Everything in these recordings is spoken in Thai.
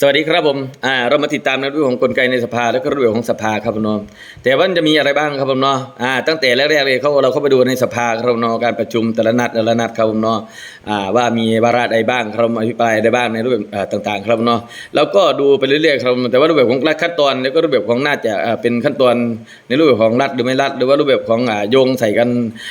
สวัสดีครับผมอ่าเรามาติดตามในเรื่องของกลไกในสภาและก็เรื่องของสภาครับผมนาะแต่ว่าจะมีอะไรบ้างครับผมนาะอ่าตั้งแต่แรกๆเลยเขาเราเข้าไปดูในสภาครับผมนาะการประชุมแต่ละนัดแต่ละนัดครับผมนาะอ่าว่ามีวาระใดบ้างครับอภิปรายใดบ้างในรูปแบบต่างๆ ครับผมนาะแล้วก็ดูไปเรื่อยๆครับแต่ว่ารูปแบบของรัฐขั้นตอนแล้วก็รูปแบบของน่าจะเป็นขั้นตอนในรูปแบบของรัฐหรือไม่รัฐหรือว่ารูปแบบของอ่าโยงใส่กัน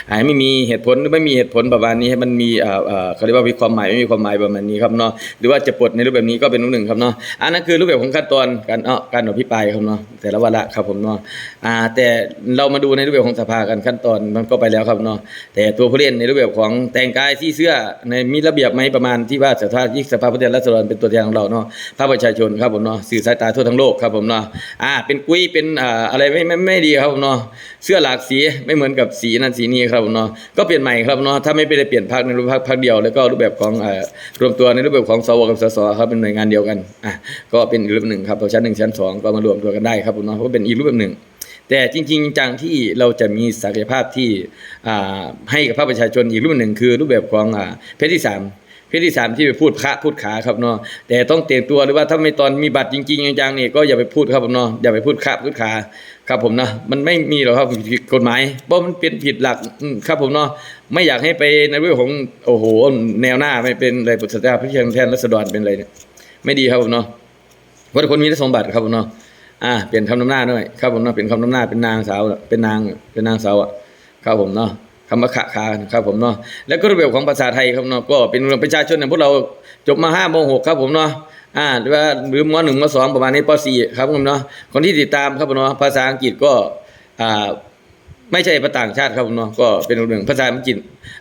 อ่าไม่มีเหตุผลหรือไม่มีเหตุผลประมาณนี้ให้มันมีอ่าอ่าเขาเรียกว่ามีความหมายไม่มีความหมายประมาณนี้ครับเนาะหรือว่าจะปลดในรูปแบบนี้ก็เป็นรูปหนึ่งครับเนาะอันนั้นคือรูปแบบของขั้นตอนการเนาะการอภิปรายครับเนาะแต่ละวาระครับผมเนาะอ่าแต่เรามาดูในรูปแบบของสภากันขั้นตอนมันก็ไปแล้วครับเนาะแต่ตัวผู้เล่นในรูปแบบของแต่งกายที่เสื้อในมีระเบียบไหมประมาณที่ว่าสภายิ่งสภาผู้แทนราษฎรเป็นตัวแทนของเราเนาะภาคประชาชนครับผมเนาะสื่อสายตาทั่วทั้งโลกครับผมเนาะอ่าเป็นกุ้ยเป็นอ่าอะไรไม่ไม่ไม่ดีครับผมเนาะเสื้อหลากสีไม่เหมือนกับสีนั้นสีนี้ครับผมเนาะก็เปลี่ยนใหม่ครับเนาะถ้าไม่ไปเปลี่ยนพรรคในรูปพรรคพรรคเดียวแล้วก็รูปแบบของอ่ารวมตัวในรูปแบบของสวกับสสครับเป็นหน่วยงานเดียวกันอะก็เป็นอีกรูปหนึ่งครับชั้นหนึ่งชั้นสองก็มารวมตัวกันได้ครับผมเนาะก็เป็นอีกรูปแบบหนึ่ง แต่จริง ๆ จังที่เราจะมีศักยภาพที่ให้กับภาคประชาชนอีกรูปหนึ่งคือรูปแบบของเพศที่สามเพศที่สามที่ไปพูดพระพูดขาครับเนาะแต่ต้องเตรียมตัวหรือว่าถ้าไม่ตอนมีบัตรจริงๆจังๆนี่ก็อย่าไปพูดครับผมเนาะอย่าไปพูดขาพูดขาครับผมเนาะมันไม่มีหรอกครับผิดกฎหมายเพราะมันเป็นผิดหลักครับผมเนาะไม่อยากให้ไปในเรื่องของโอ้โหแนวหน้าไม่เป็นอะไรปุถุชาพิเศษแทนรัษฎรเป็นอะไรเนี่ย ไม่ดีครับผมเนาะเพราะคนมีสมบัติครับผมเนาะอ่าเปลี่ยนคำนำหน้าด้วยครับผมเนาะเปลี่ยนคำนำหน้าเป็นนางสาวเป็นนางเป็นนางสาวอะครับผมเนาะคำว่าขะคาครับผมเนาะแล้วก็ระเบียบของภาษาไทยครับเนาะก็เป็นประชาชนอย่างพวกเราจบมาห้าโมหกครับผมเนาะอ่าหรือว่าหรือมหนึ่งมสองประมาณนี้ปสี่ครับผมเนาะคนที่ติดตามครับผมเนาะภาษาอังกฤษก็อ่า ไม่ใช่ภาษาต่างชาติครับผมเนาะก็เป็นหนึ่งภาษา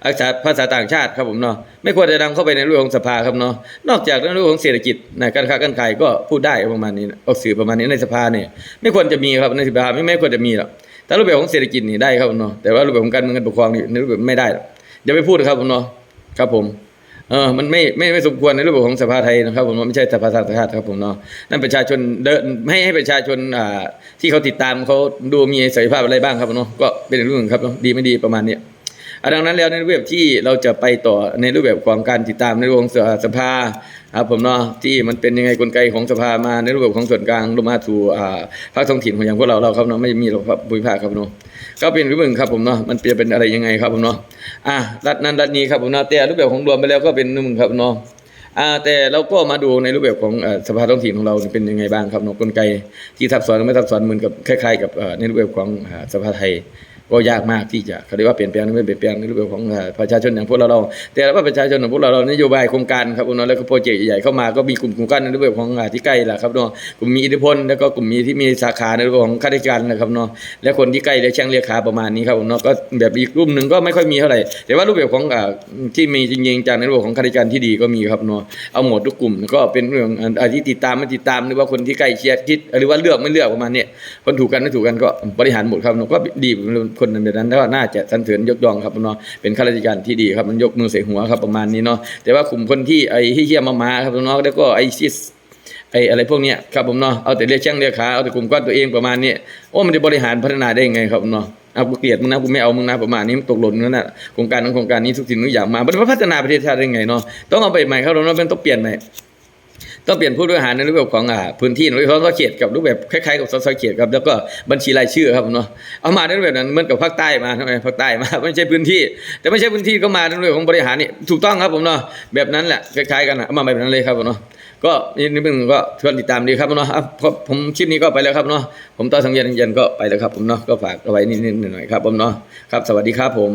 อักษภาษาภาษาต่างชาติครับผมเนาะไม่ควรจะนำเข้าไปในเรื่องของสภาครับเนาะนอกจากเรื่องของเศรษฐกิจนะการค้าการขายก็พูดได้ประมาณนี้ออกสื่อประมาณนี้ในสภาเนี่ยไม่ควรจะมีครับในสภาไม่ไม่ควรจะมีหรอกแต่รูปแบบของเศรษฐกิจนี่ได้ครับผมเนาะแต่ว่ารูปแบบของการเมืองการปกครองนี่ในรูปแบบไม่ได้หรอกอย่าไปพูดครับผมเนาะครับผม เออมันไม่ไม่ไม่สมควรในรูปแบบของสภาไทยนะครับผมไม่ใช่สภาต่างชาตครับผมเนาะนั่นประชาชนเดินให้ให้ประชาชนอ่าที่เขาติดตามเขาดูมีศักยภาพอะไรบ้างครับผมเนาะก็เป็นเรื่องนึงครับเนาะดีไม่ดีประมาณเนี้ยอะดังนั้นแล้วในรูปแบบที่เราจะไปต่อในรูปแบบของการติดตามในเรื่องสภาครับผมเนาะที่มันเป็นยังไงกลไกของสภามาในรูปแบบของส่วนกลางลงมาสู่อ่าภาคท้องถิ่นของอย่างพวกเราเราครับเนาะไม่มีหรอกครับภูมิภาคครับเนาะ ก็เป็นรูปหนึ่งครับผมเนาะมันเปลี่ยนเป็นอะไรยังไงครับผมเนาะอะรัฐนั้นรัฐนี้ครับผมเนาะแต่รูปแบบของรวมไปแล้วก็เป็นหนึ่งครับเนาะอ่าแต่เราก็มาดูในรูปแบบของอ่อสภาท้องถิ่นของเราเป็นยังไงบ้างครับเนาะกลไกที่ซับซ้อนหรือไม่ซับซ้อนเหมือนกับคล้ายๆกับในรูปแบบของสภาไทย ก็ยากมากที่จะเขาเรียกว่าเปลี่ยนแปลงหรือไม่เปลี่ยนแปลงในรูปแบบของประชาชนอย่างพวกเราเราแต่ว่าประชาชนของพวกเราเรานโยบายโครงการครับผมเนาะแล้วก็โปรเจกต์ใหญ่ๆเข้ามาก็มีกลุ่มโครงการในรูปแบบของที่ใกล้แหละครับเนาะกลุ่มมีอิทธิพลแล้วก็กลุ่มมีที่มีสาขาในรูปของข้าราชการนะครับเนาะและคนที่ใกล้และช่างเรียกขาประมาณนี้ครับผมเนาะก็แบบอีกรูปหนึ่งก็ไม่ค่อยมีเท่าไหร่แต่ว่ารูปแบบของที่มีจริงๆจากในรูปของข้าราชการที่ดีก็มีครับเนาะเอาหมดทุกกลุ่มก็เป็นเรื่องอาที่ติดตามไม่ติดตามหรือว่าคนที่ใกล้เชียร์คิดหรือว่าเลือกไม่เลือกประมาณนี้คนถูกกันไม่ถูกกันก็บริหารหมดครับเนาะก็ดีคนแบบนั้นแล้วก็น่าจะสรรเสริญยกย่องครับเนาะเป็นข้าราชการที่ดีครับมันยกมือใส่หัวครับประมาณนี้เนาะแต่ว่ากลุ่มคนที่ไอ้ที่เฮี้ยมามาครับเนาะแล้วก็ไอ้ซิสไอ้อะไรพวกเนี้ยครับผมเนาะเอาแต่เรียกช่างเรียกขาเอาแต่กลุ่มก้อนตัวเองประมาณนี้โอ้มันจะบริหารพัฒนาได้ยังไงครับเนาะเอากูเกลียดมึงนะกูไม่เอามึงนะประมาณนี้มันตกหล่นนั่นน่ะโครงการนั้นโครงการนี้ทุกสิ่งทุกอย่างมามันจะพัฒนาประเทศชาติได้ยังไงเนาะต้องเอาไปใหม่ครับเราเนาะมันต้องเปลี่ยนใหม่ ต้องเปลี่ยนผู้บริหารในรูปแบบของอ่าพื้นที่รูปแบบสเขตกับรูปแบบคล้ายๆกับสสเขตครับแล้วก็บัญชีรายชื่อครับเนาะเอามาในรูปแบบนั้นเหมือนกับภาคใต้มาทำไมภาคใต้มาไม่ใช่พื้นที่ แต่ไม่ใช่พื้นที่ก็มาในรูปแบบของบริหารนี่ถูกต้องครับผมเนาะแบบนั้นแหละคล้ายๆกันนะเอามาแบบนั้นเลยครับผมเนาะก็นี่นี่เป็นก็ชวนติดตามดีครับเนาะเพราะผมคลิปนี้ก็ไปแล้วครับเนาะผมต่อสังเวียนเย็นก็ไปแล้วครับผมเนาะก็ฝากเอาไว้นิดๆหน่อยๆครับผมเนาะครับสวัสดีครับผม